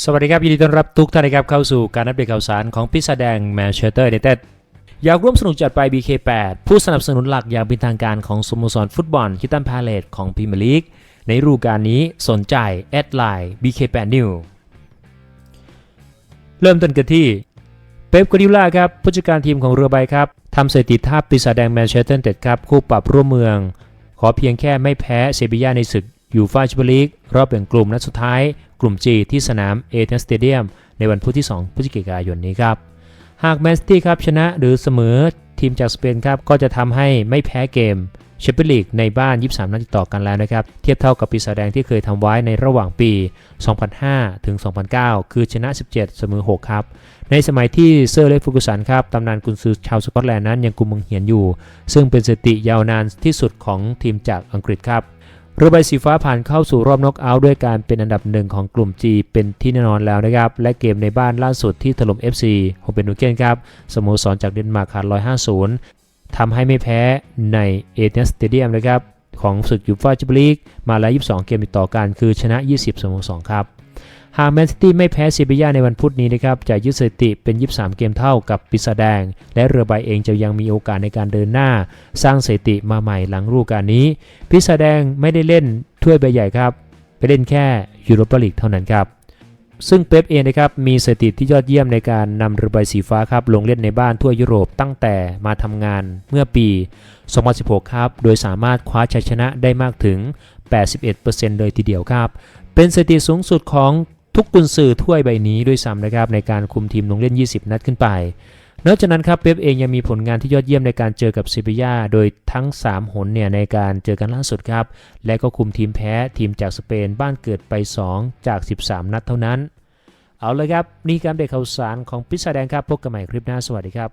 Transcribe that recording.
สวัสดีครับ ยินดีต้อนรับทุกท่านนะครับเข้าสู่การอัปเดตข่าวสารของพิซซ่าแดงแมนเชสเตอร์ยูไนเต็ดอยากร่วมสนุกจัดไป BK8 ผู้สนับสนุนหลักอย่างเป็นทางการของสโมสรฟุตบอลคิตันพาเลตของพรีเมียร์ลีกในฤดูกาลนี้สนใจ แอดไลน์ BK8 New เริ่มต้นกันที่เป๊ปกวาร์ดิโอลาครับผู้จัดการทีมของเรือใบครับทำสถิติท่าปีศาจแดงแมนเชสเตอร์ยูไนเต็ดครับคู่ปรับร่วมเมือง ขอเพียงแค่ไม่แพ้เซบีย่าในศึก ยูฟาแชมเปี้ยนลีกรอบแบ่งกลุ่มนัดสุดท้าย กลุ่ม G ที่สนามเอเธนสเตเดียมในวันพุธที่ 2 พฤศจิกายนนี้ครับ หากแมนซิตี้ครับชนะหรือเสมอทีมจากสเปนครับก็จะทำให้ไม่แพ้เกมแชมเปี้ยนลีกในบ้าน 23 นัดติดต่อกันแล้วนะครับ เทียบเท่ากับปีศาจแดงที่เคยทำไว้ในระหว่างปี 2005 ถึง 2009 คือชนะ 17 เสมอ 6 ครับ ในสมัยที่เซอร์เล็กฟูกุสันครับ ตำนานกุนซือชาวสกอตแลนด์นั้นยังกุมมังเหียนอยู่ ซึ่งเป็นสถิติยาวนานที่สุดของทีมจากอังกฤษครับ เรือใบสีฟ้าผ่านเข้าสู่รอบน็อกเอาท์ด้วยการเป็นอันดับหนึ่งของกลุ่ม G เป็นที่แน่นอนแล้วนะครับ และเกมในบ้านล่าสุดที่ถล่ม FC โฮเปนูเกนครับสโมสรจากเดนมาร์กขาด150ทำให้ไม่แพ้ในเอเนสเตเดียมนะครับของศึกยูฟ่าแชมเปี้ยนลีกมาแล้ว 22 เกมติดต่อกันคือชนะ 20เสมอ2ครับ หากแมนซิตี้ไม่แพ้ซีบียาในวันพุธนี้นะครับจะยึดสถิติเป็น 23 เกมเท่ากับปิศาจแดง และเรือใบเองจะยังมีโอกาสในการเดินหน้า สร้างสถิติมาใหม่หลังฤดูกาลนี้พิศาจแดงไม่ได้เล่นถ้วยใบใหญ่ครับไปเล่นแค่ยูโรปาลีกเท่านั้นครับซึ่งเป๊ปเองนะครับมีสถิติที่ยอดเยี่ยมในการนำเรือใบสีฟ้าครับลงเล่นในบ้านทั่วยุโรปตั้งแต่มาทำงานเมื่อปี 2016 ครับ โดยสามารถคว้าชัยชนะได้มากถึง 81%เลยทีเดียวครับ เป็นสถิติสูงสุดของ ทุกกุนซือถ้วยใบนี้ด้วยซ้ำนะครับในการคุมทีมลงเล่น 20 นัดขึ้นไป นอกจากนั้นครับเป๊ปเองยังมีผลงานที่ยอดเยี่ยมในการเจอกับเบียาโดยทั้ง 3 หนเนี่ยในการเจอกันล่าสุดครับ และก็คุมทีมแพ้ทีมจากสเปนบ้านเกิดไป 2 จาก 13 นัดเท่านั้น เอาเลยครับนี่การเด็กข่าวสารของพิซซาแดงครับพบกันใหม่คลิปหน้าสวัสดีครับ